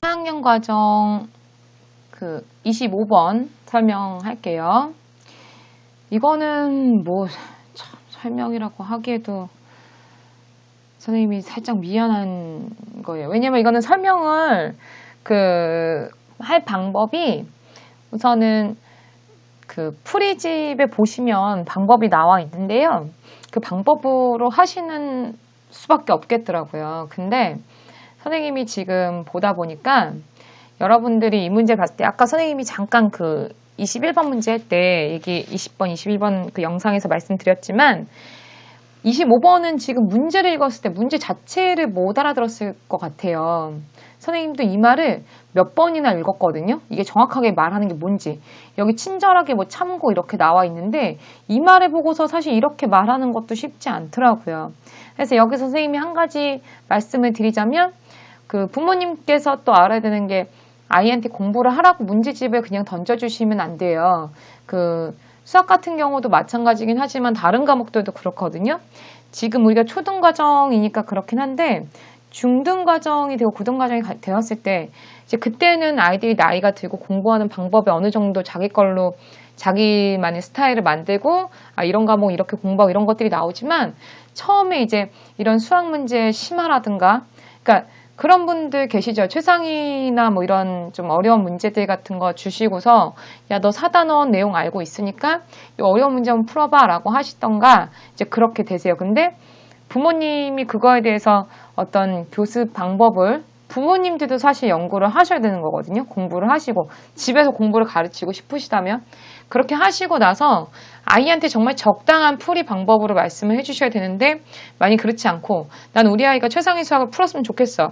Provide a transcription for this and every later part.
4학년 과정 그 25번 설명할게요. 이거는 뭐참 설명이라고 하기에도 선생님이 살짝 미안한 거예요. 왜냐면 이거는 설명을 그 할 방법이 우선은 그 프리집에 보시면 방법이 나와 있는데요. 그 방법으로 하시는 수밖에 없겠더라고요. 근데 선생님이 지금 보다 보니까 여러분들이 이 문제 봤을 때 아까 선생님이 잠깐 그 21번 문제 할때 여기 20번, 21번 그 영상에서 말씀드렸지만 25번은 지금 문제를 읽었을 때 문제 자체를 못 알아들었을 것 같아요. 선생님도 이 말을 몇 번이나 읽었거든요. 이게 정확하게 말하는 게 뭔지. 여기 친절하게 뭐 참고 이렇게 나와 있는데 이 말을 보고서 사실 이렇게 말하는 것도 쉽지 않더라고요. 그래서 여기서 선생님이 한 가지 말씀을 드리자면 그 부모님께서 또 알아야 되는 게 아이한테 공부를 하라고 문제집을 그냥 던져주시면 안 돼요. 그 수학 같은 경우도 마찬가지긴 하지만 다른 과목들도 그렇거든요. 지금 우리가 초등 과정이니까 그렇긴 한데 중등 과정이 되고 고등 과정이 가- 되었을 때 이제 그때는 아이들이 나이가 들고 공부하는 방법이 어느 정도 자기 걸로 자기만의 스타일을 만들고 아 이런 과목 이렇게 공부하고 이런 것들이 나오지만 처음에 이제 이런 수학 문제 심화라든가 그러니까 그런 분들 계시죠. 최상위나 뭐 이런 좀 어려운 문제들 같은 거 주시고서 야 너 사단원 내용 알고 있으니까 이 어려운 문제 한번 풀어봐라고 하시던가 이제 그렇게 되세요. 근데 부모님이 그거에 대해서 어떤 교습 방법을 부모님들도 사실 연구를 하셔야 되는 거거든요. 공부를 하시고 집에서 공부를 가르치고 싶으시다면 그렇게 하시고 나서 아이한테 정말 적당한 풀이 방법으로 말씀을 해주셔야 되는데 많이 그렇지 않고 난 우리 아이가 최상위 수학을 풀었으면 좋겠어.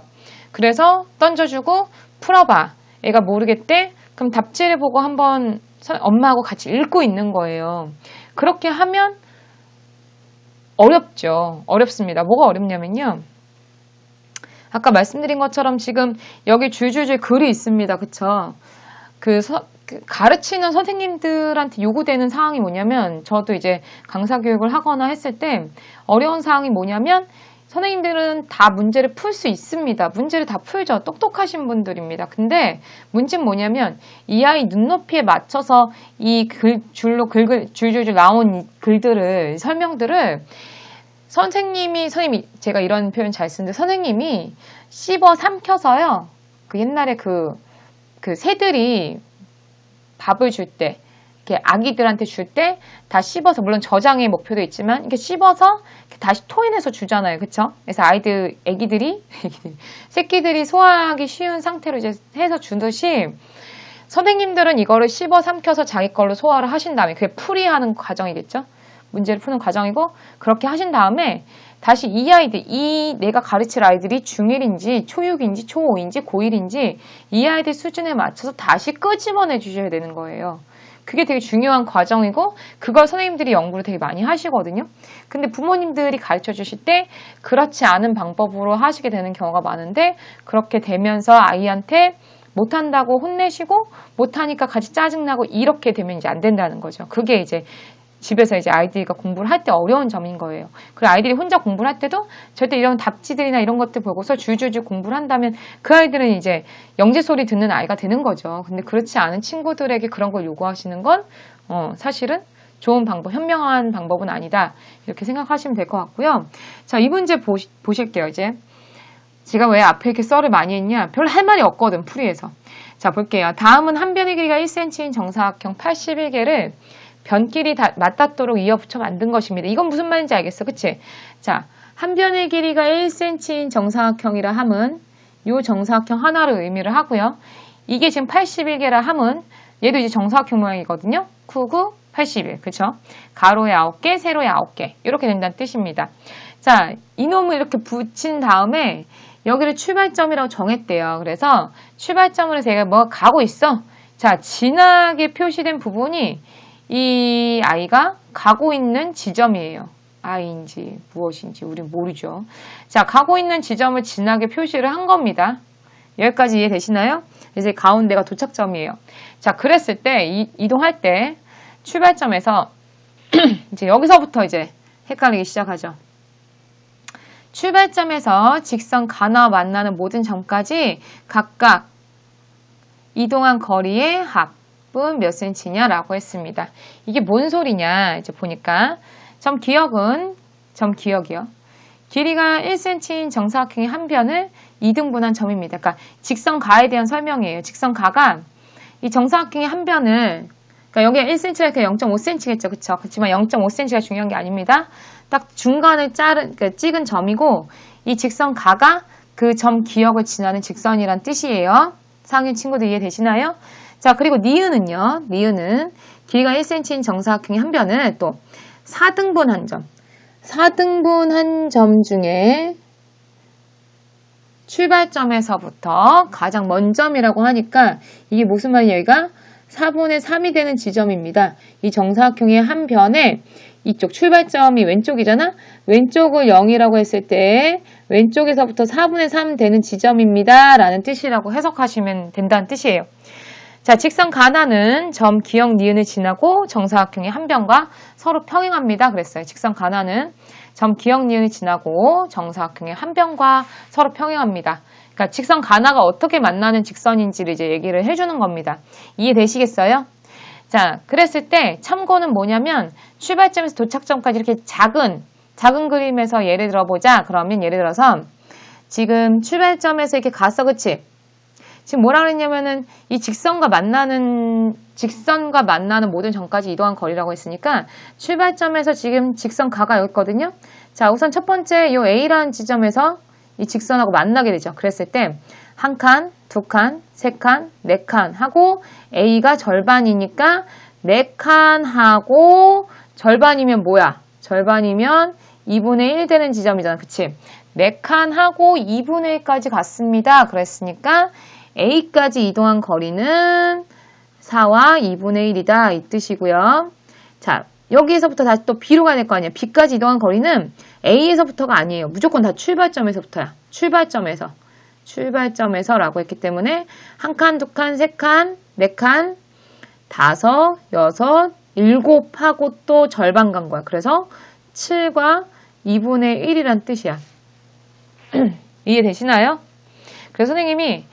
그래서 던져주고 풀어봐. 애가 모르겠대? 그럼 답지를 보고 한번 선- 엄마하고 같이 읽고 있는 거예요. 그렇게 하면 어렵죠. 어렵습니다. 뭐가 어렵냐면요. 아까 말씀드린 것처럼 지금 여기 줄줄줄 글이 있습니다. 그쵸? 그, 서- 그 가르치는 선생님들한테 요구되는 사항이 뭐냐면 저도 이제 강사 교육을 하거나 했을 때 어려운 사항이 뭐냐면 선생님들은 다 문제를 풀 수 있습니다. 문제를 다 풀죠. 똑똑하신 분들입니다. 근데 문제는 뭐냐면 이 아이 눈높이에 맞춰서 이 글, 줄로 글, 줄줄줄 나온 이 글들을, 설명들을 선생님이, 선생님이, 제가 이런 표현 잘 쓰는데 선생님이 씹어 삼켜서요. 그 옛날에 그, 그 새들이 밥을 줄 때, 이렇게 아기들한테 줄 때 다 씹어서, 물론 저장의 목표도 있지만, 이렇게 씹어서 이렇게 다시 토해내서 주잖아요. 그쵸? 그래서 아이들, 애기들이, 새끼들이 소화하기 쉬운 상태로 이제 해서 주듯이, 선생님들은 이거를 씹어 삼켜서 자기 걸로 소화를 하신 다음에, 그게 풀이하는 과정이겠죠? 문제를 푸는 과정이고, 그렇게 하신 다음에, 다시 이 아이들, 이 내가 가르칠 아이들이 중1인지, 초6인지, 초5인지, 고1인지, 이 아이들 수준에 맞춰서 다시 끄집어내 주셔야 되는 거예요. 그게 되게 중요한 과정이고, 그걸 선생님들이 연구를 되게 많이 하시거든요. 근데 부모님들이 가르쳐 주실 때, 그렇지 않은 방법으로 하시게 되는 경우가 많은데, 그렇게 되면서 아이한테 못한다고 혼내시고, 못하니까 같이 짜증나고, 이렇게 되면 이제 안 된다는 거죠. 그게 이제 집에서 이제 아이들과 공부를 할 때 어려운 점인 거예요. 그리고 아이들이 혼자 공부를 할 때도 절대 이런 답지들이나 이런 것들 보고서 줄줄줄 공부를 한다면 그 아이들은 이제 영재 소리 듣는 아이가 되는 거죠. 근데 그렇지 않은 친구들에게 그런 걸 요구하시는 건 어, 사실은 좋은 방법, 현명한 방법은 아니다. 이렇게 생각하시면 될 것 같고요. 자, 이 문제 보시, 보실게요, 이제. 제가 왜 앞에 이렇게 썰을 많이 했냐? 별로 할 말이 없거든, 풀이에서. 자, 볼게요. 다음은 한 변의 길이가 1cm인 정사각형 81개를 변끼리 다, 맞닿도록 이어붙여 만든 것입니다. 이건 무슨 말인지 알겠어, 그치? 자, 한 변의 길이가 1cm인 정사각형이라 함은 요 정사각형 하나를 의미를 하고요. 이게 지금 81개라 함은 얘도 이제 정사각형 모양이거든요. 99, 81, 그쵸? 가로에 9개, 세로에 9개 이렇게 된다는 뜻입니다. 자, 이놈을 이렇게 붙인 다음에 여기를 출발점이라고 정했대요. 그래서 출발점으로 제가 뭐 가고 있어. 자, 진하게 표시된 부분이 이 아이가 가고 있는 지점이에요. 아이인지 무엇인지 우린 모르죠. 자, 가고 있는 지점을 진하게 표시를 한 겁니다. 여기까지 이해되시나요? 이제 가운데가 도착점이에요. 자, 그랬을 때, 이, 이동할 때, 출발점에서, 이제 여기서부터 이제 헷갈리기 시작하죠. 출발점에서 직선 가나 만나는 모든 점까지 각각 이동한 거리의 합 은몇 cm냐라고 했습니다. 이게 뭔 소리냐 이제 보니까 점 기억은 점 기억이요. 길이가 1cm인 정사각형의 한 변을 2등분한 점입니다. 그러니까 직선가에 대한 설명이에요. 직선가가 이 정사각형의 한 변을 그러니까 여기가 1cm가 0.5cm겠죠. 그쵸? 그렇지만 0.5cm가 중요한 게 아닙니다. 딱 중간을 자른, 그 찍은 점이고 이 직선가가 그 점 기억을 지나는 직선이란 뜻이에요. 상인 친구들 이해되시나요? 자, 그리고 니은은요. 니은은 길이가 1cm인 정사각형의 한 변을 또 4등분 한 점. 4등분 한 점 중에 출발점에서부터 가장 먼 점이라고 하니까 이게 무슨 말이에요? 여기가 4분의 3이 되는 지점입니다. 이 정사각형의 한 변에 이쪽 출발점이 왼쪽이잖아? 왼쪽을 0이라고 했을 때 왼쪽에서부터 4분의 3 되는 지점입니다. 라는 뜻이라고 해석하시면 된다는 뜻이에요. 자, 직선 가나는 점 기억 니은을 지나고 정사각형의 한 변과 서로 평행합니다. 그랬어요. 직선 가나는 점 기억 니은을 지나고 정사각형의 한 변과 서로 평행합니다. 그러니까 직선 가나가 어떻게 만나는 직선인지를 이제 얘기를 해주는 겁니다. 이해되시겠어요? 자, 그랬을 때 참고는 뭐냐면 출발점에서 도착점까지 이렇게 작은 작은 그림에서 예를 들어 보자. 그러면 예를 들어서 지금 출발점에서 이렇게 갔어, 그치? 지금 뭐라 그랬냐면은 이 직선과 만나는 직선과 만나는 모든 점까지 이동한 거리라고 했으니까 출발점에서 지금 직선 가가 여기 있거든요. 자, 우선 첫 번째 요 A라는 지점에서 이 직선하고 만나게 되죠. 그랬을 때 한 칸, 두 칸, 세 칸, 네 칸 하고 A가 절반이니까 네 칸 하고 절반이면 뭐야? 절반이면 2분의 1 되는 지점이잖아. 그치? 네칸 하고 2분의 1까지 갔습니다. 그랬으니까 A까지 이동한 거리는 4와 2분의 1이다. 이 뜻이고요. 자, 여기에서부터 다시 또 B로 가야 될 거 아니야. B까지 이동한 거리는 A에서부터가 아니에요. 무조건 다 출발점에서부터야. 출발점에서. 출발점에서라고 했기 때문에 한 칸, 두 칸, 세 칸, 네 칸, 다섯, 여섯, 일곱 하고 또 절반 간 거야. 그래서 7과 2분의 1이란 뜻이야. 이해되시나요? 그래서 선생님이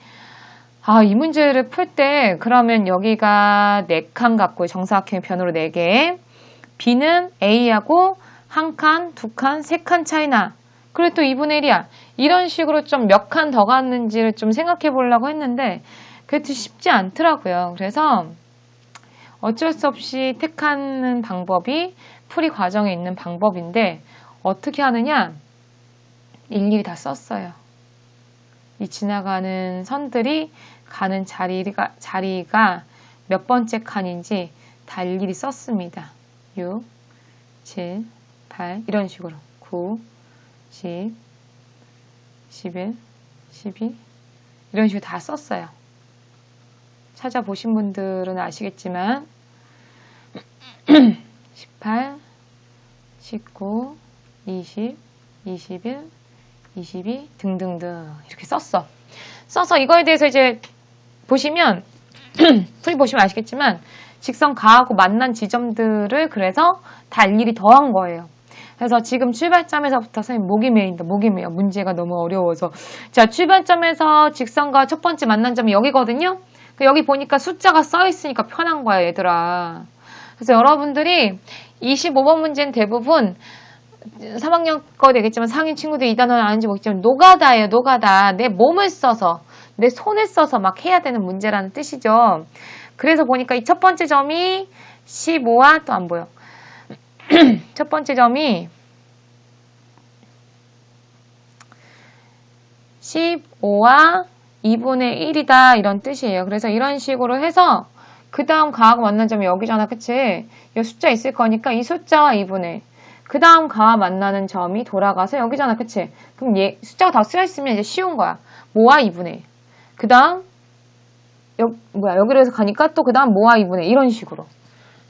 아, 이 문제를 풀 때 그러면 여기가 4칸 갖고 정사각형의 변으로 4개 B는 A하고 한 칸, 두 칸, 세칸 차이나 그래 또 2분의 1이야. 이런 식으로 좀 몇 칸 더 갔는지를 좀 생각해 보려고 했는데 그래도 쉽지 않더라고요. 그래서 어쩔 수 없이 택하는 방법이 풀이 과정에 있는 방법인데 어떻게 하느냐? 일일이 다 썼어요. 이 지나가는 선들이 가는 자리가, 자리가 몇 번째 칸인지 다 일일이 썼습니다. 6, 7, 8 이런 식으로 9, 10, 11, 12 이런 식으로 다 썼어요. 찾아보신 분들은 아시겠지만 18, 19, 20, 21, 22 등등등 이렇게 썼어. 써서 이거에 대해서 이제 보시면 풀이 보시면 아시겠지만 직선 가하고 만난 지점들을 그래서 다 일일이 더한 거예요. 그래서 지금 출발점에서부터 선생님 목이 메인다. 목이 메여. 문제가 너무 어려워서. 자, 출발점에서 직선과 첫 번째 만난 점이 여기거든요. 그 여기 보니까 숫자가 써 있으니까 편한 거야, 얘들아. 그래서 여러분들이 25번 문제는 대부분 3학년 거 되겠지만 상인 친구들 이 단어는 아는지 모르겠지만 노가다예요, 노가다. 내 몸을 써서, 내 손을 써서 막 해야 되는 문제라는 뜻이죠. 그래서 보니까 이 첫 번째 점이 15와 또 안 보여. 첫 번째 점이 15와 2분의 1이다 이런 뜻이에요. 그래서 이런 식으로 해서 그 다음 가하고 만난 점이 여기잖아. 그치? 이 숫자 있을 거니까 이 숫자와 2분의 그 다음 가와 만나는 점이 돌아가서 여기잖아. 그치? 그럼 얘 숫자가 다 쓰여 있으면 이제 쉬운 거야. 모와 2분의 그 다음 여, 뭐야 여기로 해서 가니까 또 그 다음 모와 2분의 이런 식으로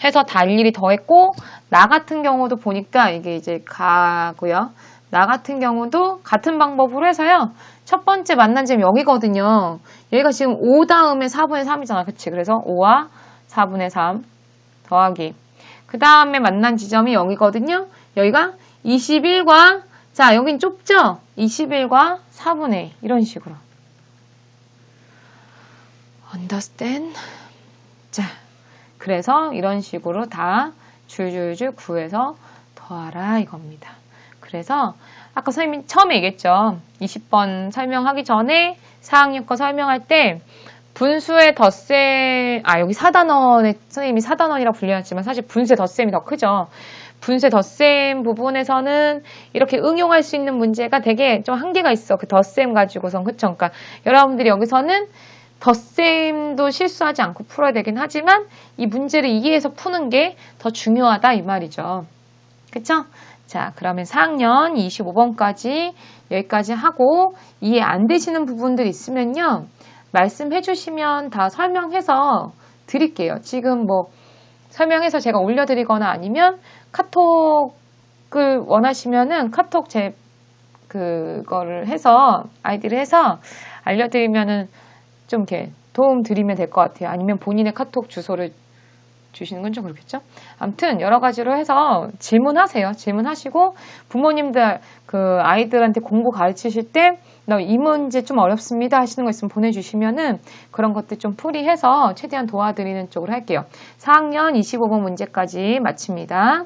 해서 다 일일이 더했고 나 같은 경우도 보니까 이게 이제 가고요. 나 같은 경우도 같은 방법으로 해서요. 첫 번째 만난 점이 여기거든요. 얘가 지금 5 다음에 4분의 3이잖아. 그치? 그래서 5와 4분의 3 더하기. 그 다음에 만난 지점이 여기거든요. 여기가 21과, 자, 여긴 좁죠? 21과 4분의 이런 식으로. Understand? 자, 그래서 이런 식으로 다 줄줄줄 구해서 더하라 이겁니다. 그래서 아까 선생님이 처음에 얘기했죠. 20번 설명하기 전에 4학년 거 설명할 때 분수의 덧셈, 아, 여기 4단원에 선생님이 4단원이라 불리웠지만 사실 분수의 덧셈이 더 크죠. 분수의 덧셈 부분에서는 이렇게 응용할 수 있는 문제가 되게 좀 한계가 있어. 그 덧셈 가지고선. 그쵸? 그러니까 여러분들이 여기서는 덧셈도 실수하지 않고 풀어야 되긴 하지만 이 문제를 이해해서 푸는 게 더 중요하다 이 말이죠. 그쵸? 자, 그러면 4학년 25번까지 여기까지 하고 이해 안 되시는 부분들 있으면요. 말씀해 주시면 다 설명해서 드릴게요. 지금 뭐 설명해서 제가 올려드리거나 아니면 카톡을 원하시면은 카톡 제 그거를 해서 아이디를 해서 알려드리면은 좀 이렇게 도움 드리면 될 것 같아요. 아니면 본인의 카톡 주소를 주시는 건 좀 그렇겠죠? 아무튼 여러 가지로 해서 질문하세요. 질문하시고 부모님들 그 아이들한테 공부 가르치실 때 나 이 문제 좀 어렵습니다 하시는 거 있으면 보내주시면은 그런 것들 좀 풀이해서 최대한 도와드리는 쪽으로 할게요. 4학년 25번 문제까지 마칩니다.